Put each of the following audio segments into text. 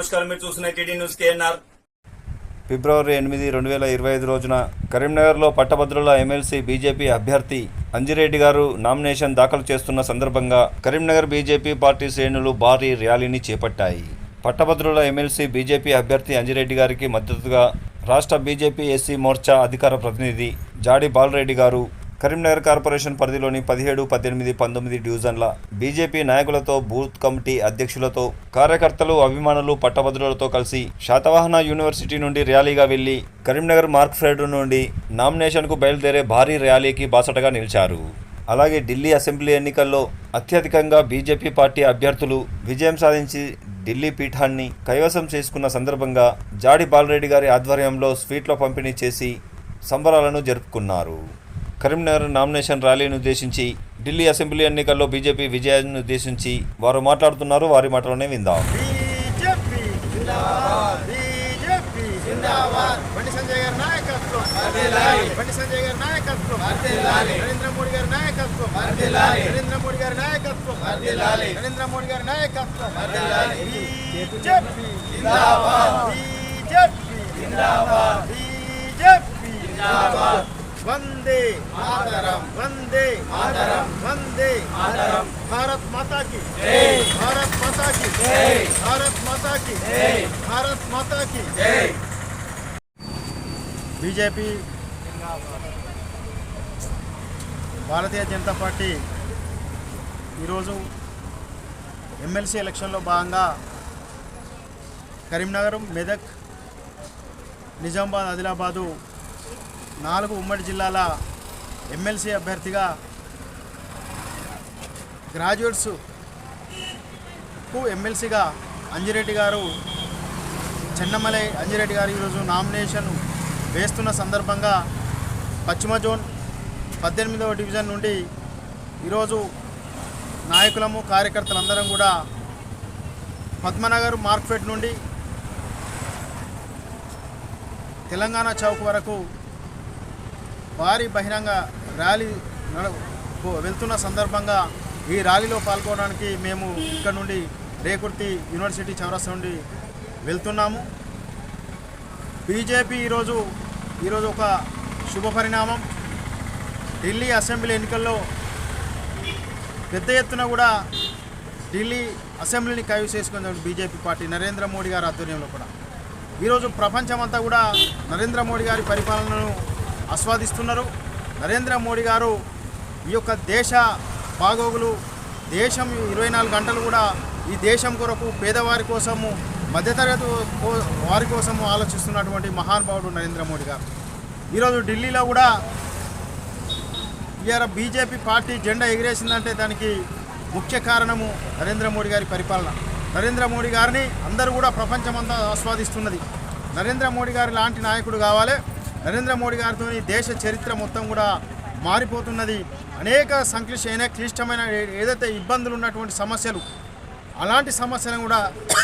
నమస్కారం. మీరు చూస్తున్న టీడీ న్యూస్ కేఎన్ఆర్. ఫిబ్రవరి ఎనిమిది రెండు వేల ఇరవై ఐదు రోజున కరీంనగర్లో పట్టభద్రుల ఎమ్మెల్సీ బీజేపీ అభ్యర్థి అంజిరెడ్డి గారు నామినేషన్ దాఖలు చేస్తున్న సందర్భంగా కరీంనగర్ బీజేపీ పార్టీ శ్రేణులు భారీ ర్యాలీని చేపట్టాయి. పట్టభద్రుల ఎమ్మెల్సీ బీజేపీ అభ్యర్థి అంజిరెడ్డి గారికి మద్దతుగా రాష్ట్ర బీజేపీ ఎస్సీ మోర్చా అధికార ప్రతినిధి జాడి బాలరెడ్డి గారు కరీంనగర్ కార్పొరేషన్ పరిధిలోని పదిహేడు పద్దెనిమిది పంతొమ్మిది డివిజన్ల బీజేపీ నాయకులతో బూత్ కమిటీ అధ్యక్షులతో కార్యకర్తలు అభిమానులు పట్టభద్రులతో కలిసి శాతవాహన యూనివర్సిటీ నుండి ర్యాలీగా వెళ్ళి కరీంనగర్ మార్క్ ఫ్రెడ్ నుండి నామినేషన్కు బయలుదేరే భారీ ర్యాలీకి బాసటగా నిలిచారు. అలాగే ఢిల్లీ అసెంబ్లీ ఎన్నికల్లో అత్యధికంగా బీజేపీ పార్టీ అభ్యర్థులు విజయం సాధించి ఢిల్లీ పీఠాన్ని కైవసం చేసుకున్న సందర్భంగా జాడి బాలరెడ్డి గారి ఆధ్వర్యంలో స్వీట్ల పంపిణీ చేసి సంబరాలను జరుపుకున్నారు. కరీంనగర్ నామినేషన్ ర్యాలీని ఉద్దేశించి ఢిల్లీ అసెంబ్లీ ఎన్నికల్లో బీజేపీ విజయాన్ని ఉద్దేశించి వారు మాట్లాడుతున్నారు. వారి మాటలోనే విందాం. బీజేపీ జిందాబాద్. బీజేపీ జిందాబాద్. బండి సంజయ్ గారి నాయకత్వం. బండి సంజయ్ గారి నాయకత్వం. నరేంద్ర మోడీ గారి నాయకత్వం. నరేంద్ర మోడీ గారి నాయకత్వం. నరేంద్ర మోడీ గారి నాయకత్వం. బీజేపీ జిందాబాద్. బీజేపీ జిందాబాద్. బీజేపీ జిందాబాద్. వందే మాతరం వందే మాతరం వందే మాతరం భారత్ మాతాకి జై భారత్ మాతాకి జై భారత్ మాతాకి జై భారత్ మాతాకి జై బీజేపీ భారతీయ జనతా పార్టీ ఈరోజు ఎమ్మెల్సీ ఎలక్షన్లో భాగంగా కరీంనగరం మెదక్ నిజామాబాద్ ఆదిలాబాదు నాలుగు ఉమ్మడి జిల్లాల ఎమ్మెల్సీ అభ్యర్థిగా గ్రాడ్యుయేట్స్కు ఎమ్మెల్సీగా అంజిరెడ్డి గారు చెన్నమలై అంజిరెడ్డి గారు ఈరోజు నామినేషన్ వేస్తున్న సందర్భంగా పశ్చిమ జోన్ పద్దెనిమిదవ డివిజన్ నుండి ఈరోజు నాయకులము కార్యకర్తలందరం కూడా పద్మనగర్ మార్కెట్ నుండి తెలంగాణ చౌక్ వరకు భారీ బహిరంగ ర్యాలీ నడ- వెళ్తున్న సందర్భంగా ఈ ర్యాలీలో పాల్గొనడానికి మేము ఇక్కడ నుండి రేకుర్తి యూనివర్సిటీ చౌరస్తా నుండి వెళ్తున్నాము. బీజేపీ ఈరోజు ఈరోజు ఒక శుభ పరిణామం. ఢిల్లీ అసెంబ్లీ ఎన్నికల్లో పెద్ద ఎత్తున కూడా ఢిల్లీ అసెంబ్లీని కైవు చేసుకుంది బీజేపీ పార్టీ నరేంద్ర మోడీ గారి ఆధ్వర్యంలో కూడా. ఈరోజు ప్రపంచమంతా కూడా నరేంద్ర మోడీ గారి పరిపాలనను ఆస్వాదిస్తున్నారు. నరేంద్ర మోడీ గారు ఈ యొక్క దేశ బాగోగులు దేశం ఇరవై నాలుగు గంటలు కూడా ఈ దేశం కొరకు పేదవారి కోసము మధ్యతరగతి కో- వారి కోసము ఆలోచిస్తున్నటువంటి మహానుభావుడు నరేంద్ర మోడీ గారు. ఈరోజు ఢిల్లీలో కూడా ఇవాళ బీజేపీ పార్టీ జెండా ఎగిరేసిందంటే దానికి ముఖ్య కారణము నరేంద్ర మోడీ గారి పరిపాలన. నరేంద్ర మోడీ గారిని అందరూ కూడా ప్రపంచమంతా ఆస్వాదిస్తున్నది. నరేంద్ర మోడీ గారి లాంటి నాయకుడు కావాలి. నరేంద్ర మోడీ గారితో దేశ చరిత్ర మొత్తం కూడా మారిపోతున్నది. అనేక సంక్లిష్ట అనేక క్లిష్టమైన ఏదైతే ఇబ్బందులు ఉన్నటువంటి సమస్యలు అలాంటి సమస్యలను కూడా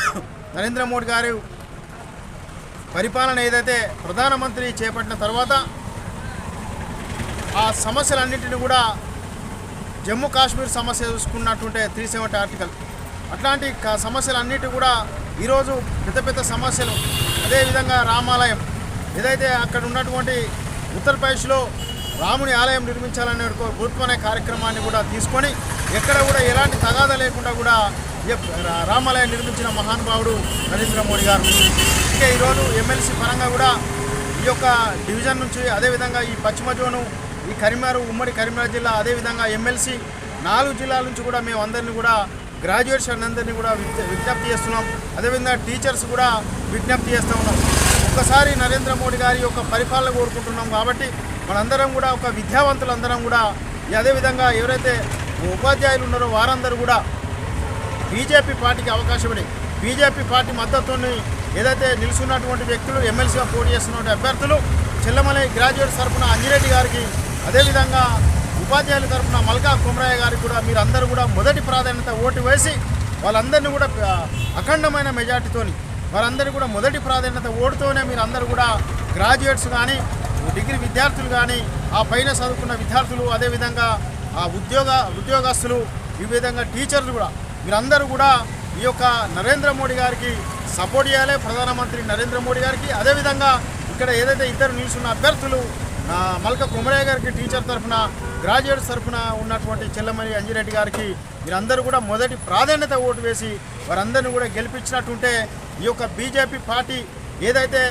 నరేంద్ర మోడీ గారు పరిపాలన ఏదైతే ప్రధానమంత్రి చేపట్టిన తర్వాత ఆ సమస్యలన్నింటినీ కూడా జమ్మూ కాశ్మీర్ సమస్య చూసుకున్నట్టుంటే త్రీ సెవెంటీ ఆర్టికల్. అట్లాంటి సమస్యలన్నిటి కూడా ఈరోజు పెద్ద పెద్ద సమస్యలు. అదేవిధంగా రామాలయం. ఏదైతే అక్కడ ఉన్నటువంటి ఉత్తరప్రదేశ్లో రాముని ఆలయం నిర్మించాలనే ఒక గురుత్వనే కార్యక్రమాన్ని కూడా తీసుకొని ఎక్కడ కూడా ఎలాంటి తగాద లేకుండా కూడా రా- రామాలయం నిర్మించిన మహానుభావుడు నరేంద్ర మోడీ గారు. ఇంకా ఈరోజు ఎమ్మెల్సీ పరంగా కూడా ఈ యొక్క డివిజన్ నుంచి అదేవిధంగా ఈ పశ్చిమ జోను ఈ కరీంనగర్ ఉమ్మడి కరీంనగర్ జిల్లా అదేవిధంగా ఎమ్మెల్సీ నాలుగు జిల్లాల నుంచి కూడా మేము అందరినీ కూడా గ్రాడ్యుయేట్స్ అందరినీ కూడా విజ్ఞ- విజ్ఞప్తి చేస్తున్నాం. అదేవిధంగా టీచర్స్ కూడా విజ్ఞప్తి చేస్తూ ఉన్నాం. ఒక్కసారి నరేంద్ర మోడీ గారి యొక్క పరిపాలన కోరుకుంటున్నాం కాబట్టి మనందరం కూడా ఒక విద్యావంతులందరం కూడా అదేవిధంగా ఎవరైతే ఉపాధ్యాయులు ఉన్నారో వారందరూ కూడా బీజేపీ పార్టీకి అవకాశం బీజేపీ పార్టీ మద్దతుని ఏదైతే నిలుచున్నటువంటి వ్యక్తులు ఎమ్మెల్సీగా పోటీ చేస్తున్నటువంటి అభ్యర్థులు చెల్లమలై గ్రాడ్యుయేట్ తరఫున అంజిరెడ్డి గారికి అదేవిధంగా ఉపాధ్యాయుల తరఫున మల్కా కుమరయ్య గారికి కూడా మీరు అందరూ కూడా మొదటి ప్రాధాన్యత ఓటు వేసి వాళ్ళందరినీ కూడా అఖండమైన మెజార్టీతోని వారందరూ కూడా మొదటి ప్రాధాన్యత ఓటుతోనే మీరు అందరూ కూడా గ్రాడ్యుయేట్స్ కానీ డిగ్రీ విద్యార్థులు కానీ ఆ పైన చదువుకున్న విద్యార్థులు అదేవిధంగా ఆ ఉద్యోగ ఉద్యోగస్తులు ఈ విధంగా టీచర్లు కూడా మీరందరూ కూడా ఈ యొక్క నరేంద్ర మోడీ గారికి సపోర్ట్ చేయాలి ప్రధానమంత్రి నరేంద్ర మోడీ గారికి. అదేవిధంగా ఇక్కడ ఏదైతే ఇద్దరు నిలుచున్న అభ్యర్థులు మల్క కుమరయ్య గారికి టీచర్ తరఫున గ్రాడ్యుయేట్స్ తరఫున ఉన్నటువంటి చెల్లమల్లి అంజిరెడ్డి గారికి మీరందరూ కూడా మొదటి ప్రాధాన్యత ఓటు వేసి వారందరినీ కూడా గెలిపించినట్టుంటే ఈ యొక్క బీజేపీ పార్టీ ఏదైతే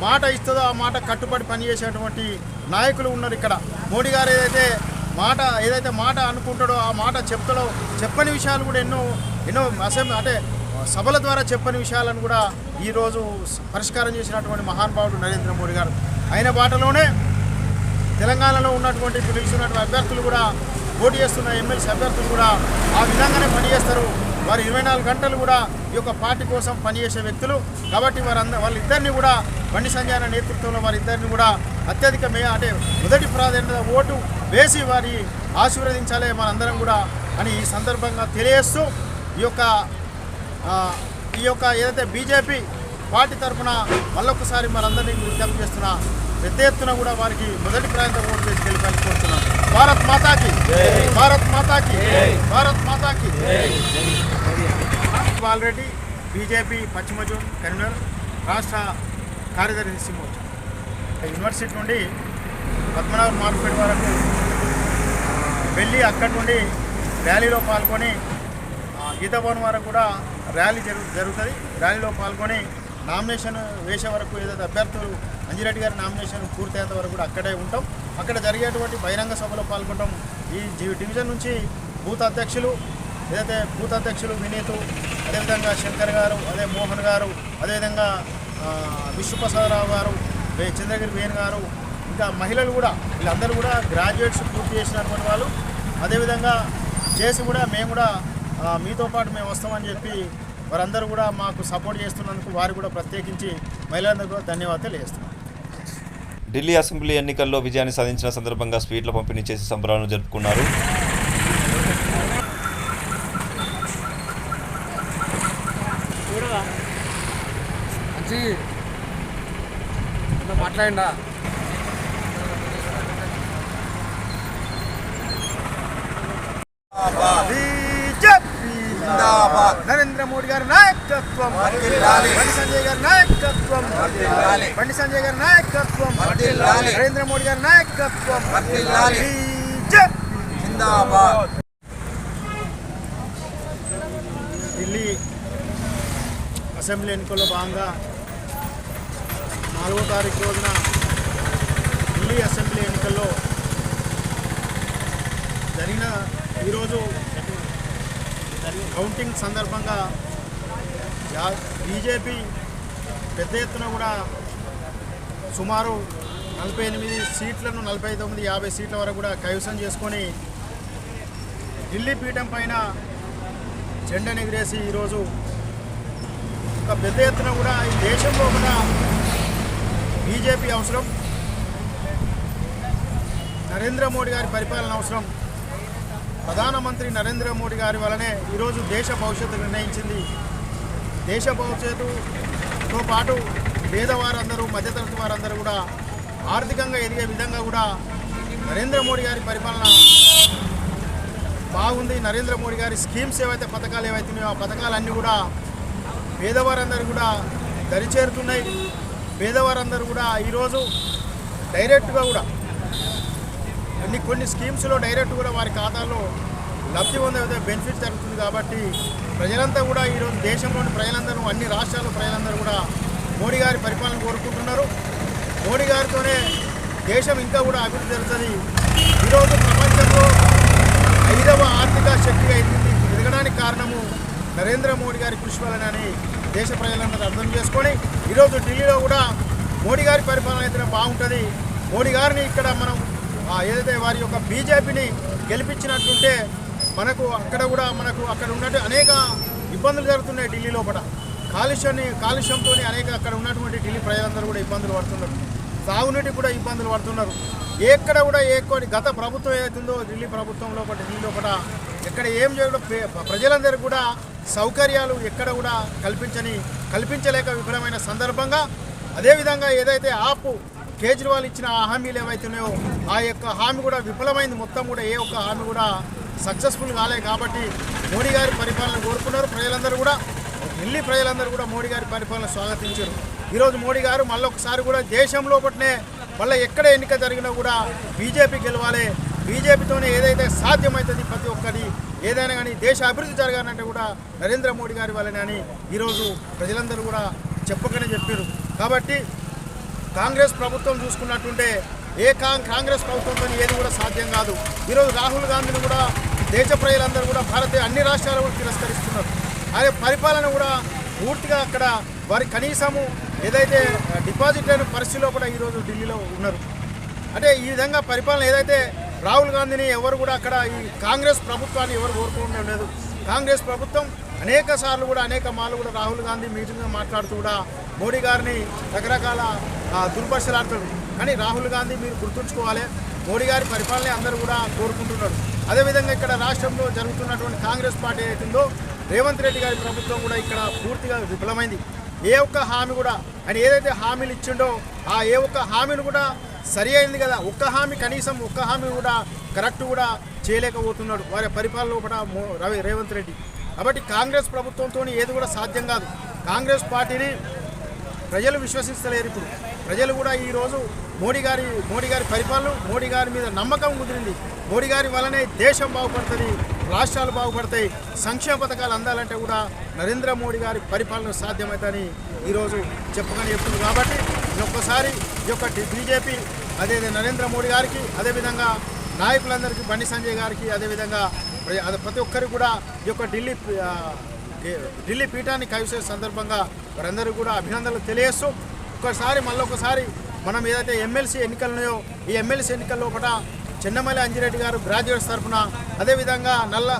మాట ఇస్తుందో ఆ మాట కట్టుబడి పనిచేసేటువంటి నాయకులు ఉన్నారు ఇక్కడ. మోడీ గారు ఏదైతే మాట ఏదైతే మాట అనుకుంటాడో ఆ మాట చెప్తాడో చెప్పని విషయాలు కూడా ఎన్నో ఎన్నో అసెంబ్లీ అంటే సభల ద్వారా చెప్పని విషయాలను కూడా ఈరోజు పరిష్కారం చేసినటువంటి మహానుభావుడు నరేంద్ర మోడీ గారు. ఆయన బాటలోనే తెలంగాణలో ఉన్నటువంటి ఇప్పుడు అభ్యర్థులు కూడా పోటీ చేస్తున్న ఎమ్మెల్సీ అభ్యర్థులు కూడా ఆ విధంగానే పనిచేస్తారు. వారు ఇరవై నాలుగు గంటలు కూడా ఈ యొక్క పార్టీ కోసం పనిచేసే వ్యక్తులు. కాబట్టి వారంద వాళ్ళిద్దరిని కూడా బండి సంజయన నేతృత్వంలో వారిద్దరిని కూడా అత్యధిక మే అంటే మొదటి ప్రాధాన్యత ఓటు వేసి వారి ఆశీర్వదించాలి మనందరం కూడా అని ఈ సందర్భంగా తెలియజేస్తూ ఈ యొక్క ఈ యొక్క ఏదైతే బీజేపీ పార్టీ తరఫున మళ్ళొకసారి మనందరినీ విజ్ఞప్తి చేస్తున్నా పెద్ద ఎత్తున కూడా వారికి మొదటి ప్రాంతం ఓటు వేసి గెలిపాలని కోరుతున్నాం. భారత్ మాతాకి భారత్ మాతాకి భారత్ మాతాకి. ఆల్రెడీ బీజేపీ పశ్చిమ జోన్ కన్వీనర్ రాష్ట్ర కార్యదర్శి మోర్చా యూనివర్సిటీ నుండి పద్మనాభ మార్కెట్ వరకు వెళ్ళి అక్కడి నుండి ర్యాలీలో పాల్గొని గీతభవన్ వరకు కూడా ర్యాలీ జరుగు జరుగుతుంది. ర్యాలీలో పాల్గొని నామినేషన్ వేసే వరకు ఏదైతే అభ్యర్థులు అంజిరెడ్డి గారి నామినేషన్ పూర్తయ్యేంత వరకు కూడా అక్కడే ఉంటాం. అక్కడ జరిగేటువంటి బహిరంగ సభలో పాల్గొంటాం ఈ డివిజన్ నుంచి బూత్ అధ్యక్షులు ఏదైతే బూత్ అధ్యక్షులు వినీతు అదేవిధంగా శంకర్ గారు అదే మోహన్ గారు అదేవిధంగా విష్ణుప్రసాదరావు గారు చంద్రగిరి వేణు గారు ఇంకా మహిళలు కూడా వీళ్ళందరూ కూడా గ్రాడ్యుయేట్స్ పూర్తి చేసినటువంటి వాళ్ళు. అదేవిధంగా చేసి కూడా మేము కూడా మీతో పాటు మేము వస్తామని చెప్పి వారందరూ కూడా మాకు సపోర్ట్ చేస్తున్నందుకు వారు కూడా ప్రత్యేకించి మహిళలందరూ కూడా ధన్యవాదాలు తెలియజేస్తున్నాం ఢిల్లీ అసెంబ్లీ ఎన్నికల్లో విజయాన్ని సాధించిన సందర్భంగా స్వీట్ల పంపిణీ చేసి సంబరాలను జరుపుకున్నారు. బీజేపీ గారి నాయకత్వం. బండి సంజయ్ గారి నాయకత్వం. బండి సంజయ్ గారి నాయకత్వం. నరేంద్ర మోడీ గారి నాయకత్వం. ఢిల్లీ అసెంబ్లీ ఎన్నికల్లో భాగంగా నాలుగో తారీఖు రోజున ఢిల్లీ అసెంబ్లీ ఎన్నికల్లో జరిగిన ఈరోజు కౌంటింగ్ సందర్భంగా బీజేపీ పెద్ద ఎత్తున కూడా సుమారు నలభై ఎనిమిది సీట్లను నలభై తొమ్మిది యాభై సీట్ల వరకు కూడా కైవసం చేసుకొని ఢిల్లీ పీఠం పైన జెండాను ఎగిరేసి ఈరోజు ఒక పెద్ద ఎత్తున కూడా ఈ దేశంలో కూడా బీజేపీ అవసరం. నరేంద్ర మోడీ గారి పరిపాలన అవసరం. ప్రధానమంత్రి నరేంద్ర మోడీ గారి వలనే ఈరోజు దేశ భవిష్యత్తు నిర్ణయించింది దేశ భవిష్యత్తుతో పాటు పేదవారందరూ మధ్యతరగతి వారందరూ కూడా ఆర్థికంగా ఎదిగే విధంగా కూడా నరేంద్ర మోడీ గారి పరిపాలన బాగుంది. నరేంద్ర మోడీ గారి స్కీమ్స్ ఏవైతే పథకాలు ఏవైతున్నాయో ఆ పథకాలన్నీ కూడా పేదవారందరూ కూడా దరిచేరుతున్నాయి. పేదవారందరూ కూడా ఈరోజు డైరెక్ట్గా కూడా కొన్ని కొన్ని స్కీమ్స్లో డైరెక్ట్ కూడా వారి ఖాతాలో లబ్ధి పొందే బెనిఫిట్ జరుగుతుంది కాబట్టి ప్రజలంతా కూడా ఈరోజు దేశంలోని ప్రజలందరూ అన్ని రాష్ట్రాల ప్రజలందరూ కూడా మోడీ గారి పరిపాలన కోరుకుంటున్నారు. మోడీ గారితోనే దేశం ఇంకా కూడా అభివృద్ధి జరుగుతుంది ఈరోజు ప్రపంచంలో ఐదవ ఆర్థిక శక్తిగా ఎదిగింది ఎదగడానికి కారణము నరేంద్ర మోడీ గారి కృషి వలనని దేశ ప్రజలందరూ అర్థం చేసుకొని ఈరోజు ఢిల్లీలో కూడా మోడీ గారి పరిపాలన అయితే బాగుంటుంది. మోడీ గారిని ఇక్కడ మనం ఏదైతే వారి యొక్క బీజేపీని గెలిపించినట్టుంటే మనకు అక్కడ కూడా మనకు అక్కడ ఉన్నట్టు అనేక ఇబ్బందులు జరుగుతున్నాయి ఢిల్లీ లోపల. కాలుష్యాన్ని కాలుష్యంతో అనేక అక్కడ ఉన్నటువంటి ఢిల్లీ ప్రజలందరూ కూడా ఇబ్బందులు పడుతున్నారు. సాగునీటికి కూడా ఇబ్బందులు పడుతున్నారు. ఎక్కడ కూడా ఏ గత ప్రభుత్వం ఏదైతుందో ఢిల్లీ ప్రభుత్వం లోపల ఢిల్లీ లోపల ఎక్కడ ఏం చేయడం ప్రజలందరూ కూడా సౌకర్యాలు ఎక్కడ కూడా కల్పించని కల్పించలేక విఫలమైన సందర్భంగా అదేవిధంగా ఏదైతే ఆపు కేజ్రీవాల్ ఇచ్చిన ఆ హామీలు ఏవైతున్నాయో ఆ యొక్క హామీ కూడా విఫలమైంది. మొత్తం కూడా ఏ ఒక్క హామీ కూడా సక్సెస్ఫుల్ కాలే కాబట్టి మోడీ గారి పరిపాలన కోరుకున్నారు. ప్రజలందరూ కూడా ఢిల్లీ ప్రజలందరూ కూడా మోడీ గారి పరిపాలన స్వాగతించారు. ఈరోజు మోడీ గారు మళ్ళొకసారి కూడా దేశంలో లోపలనే మళ్ళీ ఎక్కడ ఎన్నిక జరిగినా కూడా బీజేపీ గెలవాలి. బీజేపీతోనే ఏదైతే సాధ్యమవుతుంది ప్రతి ఒక్కటి ఏదైనా కానీ దేశ అభివృద్ధి జరగాలంటే కూడా నరేంద్ర మోడీ గారి వల్లనే అని ఈరోజు ప్రజలందరూ కూడా చెప్పకనే చెప్పారు కాబట్టి కాంగ్రెస్ ప్రభుత్వం చూసుకున్నట్టుంటే ఏ కాం కాంగ్రెస్ ప్రభుత్వంతో ఏది కూడా సాధ్యం కాదు. ఈరోజు రాహుల్ గాంధీని కూడా దేశ ప్రజలందరూ కూడా భారతీయ అన్ని రాష్ట్రాలు కూడా తిరస్కరిస్తున్నారు. అదే పరిపాలన కూడా పూర్తిగా అక్కడ వారి కనీసము ఏదైతే డిపాజిట్ అయిన పరిస్థితిలో కూడా ఈరోజు ఢిల్లీలో ఉన్నారు. అంటే ఈ విధంగా పరిపాలన ఏదైతే రాహుల్ గాంధీని ఎవరు కూడా అక్కడ ఈ కాంగ్రెస్ ప్రభుత్వాన్ని ఎవరు కోరుకోవడం లేదు కాంగ్రెస్ ప్రభుత్వం అనేక సార్లు కూడా అనేక మార్లు కూడా రాహుల్ గాంధీ మీటింగ్లో మాట్లాడుతూ కూడా మోడీ గారిని రకరకాల ఆ, కానీ రాహుల్ గాంధీ మీరు గుర్తుంచుకోవాలి మోడీ గారి పరిపాలన అందరూ కూడా కోరుకుంటున్నారు. అదేవిధంగా ఇక్కడ రాష్ట్రంలో జరుగుతున్నటువంటి కాంగ్రెస్ పార్టీ ఏదైతుందో రేవంత్ రెడ్డి గారి ప్రభుత్వం కూడా ఇక్కడ పూర్తిగా విఫలమైంది. ఏ ఒక్క హామీ కూడా ఆయన ఏదైతే హామీలు ఇచ్చిండో ఆ ఏ ఒక్క హామీని కూడా సరి అయింది కదా. ఒక్క హామీ కనీసం ఒక్క హామీ కూడా కరెక్ట్ కూడా చేయలేకపోతున్నాడు వారి పరిపాలన కూడా రవి రేవంత్ రెడ్డి. కాబట్టి కాంగ్రెస్ ప్రభుత్వంతో ఏది కూడా సాధ్యం కాదు. కాంగ్రెస్ పార్టీని ప్రజలు విశ్వసిస్తలేరు ఇప్పుడు. ప్రజలు కూడా ఈరోజు మోడీ గారి మోడీ గారి పరిపాలన మోడీ గారి మీద నమ్మకం కుదిరింది మోడీ గారి వల్లనే దేశం బాగుపడుతుంది రాష్ట్రాలు బాగుపడతాయి సంక్షేమ పథకాలు అందాలంటే కూడా నరేంద్ర మోడీ గారి పరిపాలన సాధ్యమవుతుందని ఈరోజు చెప్పుకొని చెప్తుంది కాబట్టి ఒక్కసారి ఈ యొక్క బీజేపీ అదే నరేంద్ర మోడీ గారికి అదేవిధంగా నాయకులందరికీ బండి సంజయ్ గారికి అదేవిధంగా ప్రతి ఒక్కరికి కూడా ఈ యొక్క ఢిల్లీ ఢిల్లీ పీఠాన్ని కవిసే సందర్భంగా వారందరూ కూడా అభినందనలు తెలియజేస్తూ ఒకసారి మళ్ళొకసారి మనం ఏదైతే ఎమ్మెల్సీ ఎన్నికలు ఉన్నాయో ఈ ఎమ్మెల్సీ ఎన్నికల లోపల చెన్నమల్లి అంజిరెడ్డి గారు గ్రాడ్యుయేట్స్ తరఫున అదేవిధంగా నల్ల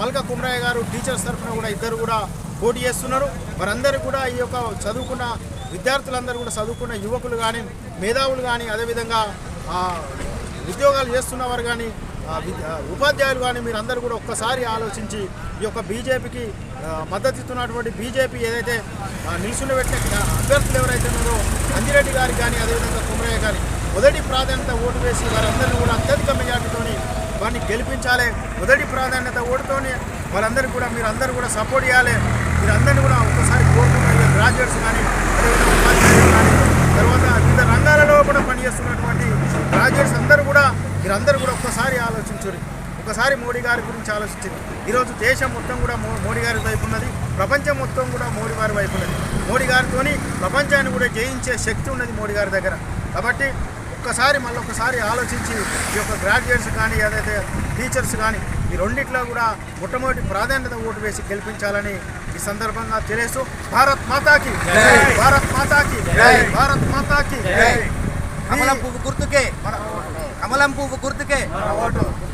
మల్క కుమరయ్య గారు టీచర్స్ తరఫున కూడా ఇద్దరు కూడా పోటీ చేస్తున్నారు. వారందరూ కూడా ఈ యొక్క చదువుకున్న విద్యార్థులందరూ కూడా చదువుకున్న యువకులు కానీ మేధావులు కానీ అదేవిధంగా ఉద్యోగాలు చేస్తున్న వారు కానీ ఉపాధ్యాయులు కానీ మీరు అందరూ కూడా ఒక్కసారి ఆలోచించి ఈ యొక్క బీజేపీకి మద్దతు ఇస్తున్నటువంటి బీజేపీ ఏదైతే ఆ, నిలుచుండబెట్టిన అభ్యర్థులు ఎవరైతే ఉన్నారో అంజిరెడ్డి గారి కానీ అదేవిధంగా కుమరయ్య గారి మొదటి ప్రాధాన్యత ఓటు వేసి వారందరినీ కూడా అత్యధిక మెజార్టీతోని వారిని గెలిపించాలి. మొదటి ప్రాధాన్యత ఓటుతోని వాళ్ళందరికీ కూడా మీరు అందరూ కూడా సపోర్ట్ చేయాలి. మీరు అందరినీ కూడా ఒక్కసారి కోరుకున్నారు గ్రాడ్యుయేట్స్ కానీ అదేవిధంగా ఉపాధ్యాయులు కానీ తర్వాత వివిధ రంగాలలో కూడా పనిచేస్తున్నటువంటి గ్రాడ్యుయేట్స్ అందరూ కూడా మీరందరూ కూడా ఒక్కసారి ఆలోచించరు ఒకసారి మోడీ గారి గురించి ఆలోచించింది. ఈరోజు దేశం మొత్తం కూడా మోడీ గారి వైపు ఉన్నది ప్రపంచం మొత్తం కూడా మోడీ గారి వైపు ఉన్నది. మోడీ గారితోని ప్రపంచాన్ని కూడా జయించే శక్తి ఉన్నది మోడీ గారి దగ్గర. కాబట్టి ఒక్కసారి మళ్ళీ ఒక్కసారి ఆలోచించి ఈ యొక్క గ్రాడ్యుయేట్స్ కానీ ఏదైతే టీచర్స్ కానీ ఈ రెండిట్లో కూడా మొట్టమొదటి ప్రాధాన్యత ఓటు వేసి గెలిపించాలని ఈ సందర్భంగా తెలియస్తూ భారత్ మాతాకి భారత్ మాతాకి భారత్ మాతాకి కమలం పువ్వు గుర్తుకే! కమలం పువ్వు గుర్తుకే! ఈ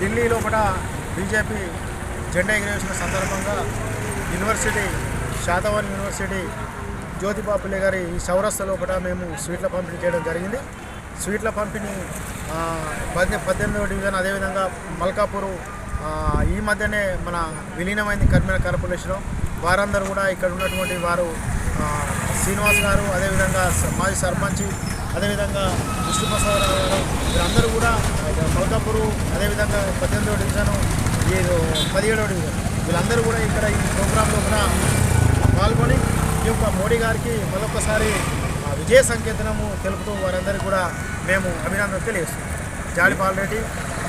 ఢిల్లీలో కూడా బీజేపీ జెండా ఎగిరేసిన సందర్భంగా యూనివర్సిటీ శాతవన్ యూనివర్సిటీ జ్యోతిబా గారి ఈ సౌరస్థలో కూడా మేము స్వీట్ల పంపిణీ చేయడం జరిగింది. స్వీట్ల పంపిణీ పద్దె పద్దెనిమిదవ డివిజన్ అదేవిధంగా మల్కాపూరు ఈ మధ్యనే మన విలీనమైంది కర్మిన కార్పొరేషన్ వారందరూ కూడా ఇక్కడ ఉన్నటువంటి వారు శ్రీనివాస్ గారు అదేవిధంగా మాజీ సర్పంచ్ అదేవిధంగా విష్ణుప్రసాద్ గారు వీరందరూ కూడా ఆ, మల్కాపూరు అదేవిధంగా పద్దెనిమిదవ డివిజను ఈ పదిహేడవ డివిజన్ వీళ్ళందరూ కూడా ఇక్కడ ఈ ప్రోగ్రాంలో కూడా పాల్గొని ఈ యొక్క మోడీ గారికి మరొకసారి ఆ, విజయ సంకేతనము తెలుపుతూ వారందరికీ కూడా మేము అభినందనలు తెలియజేస్తున్నాం. జాడిపాల్ రెడ్డి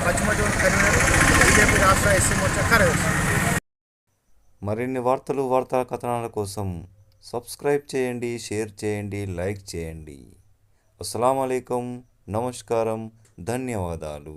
పశ్చిమ జోన్ కన్వీనర్ బీజేపీ రాష్ట్ర ఎస్సీ మోర్చా కార్యదర్శి. మరిన్ని వార్తలు వార్తా కథనాల కోసం సబ్స్క్రైబ్ చేయండి షేర్ చేయండి లైక్ చేయండి. అస్సలం నమస్కారం ధన్యవాదాలు.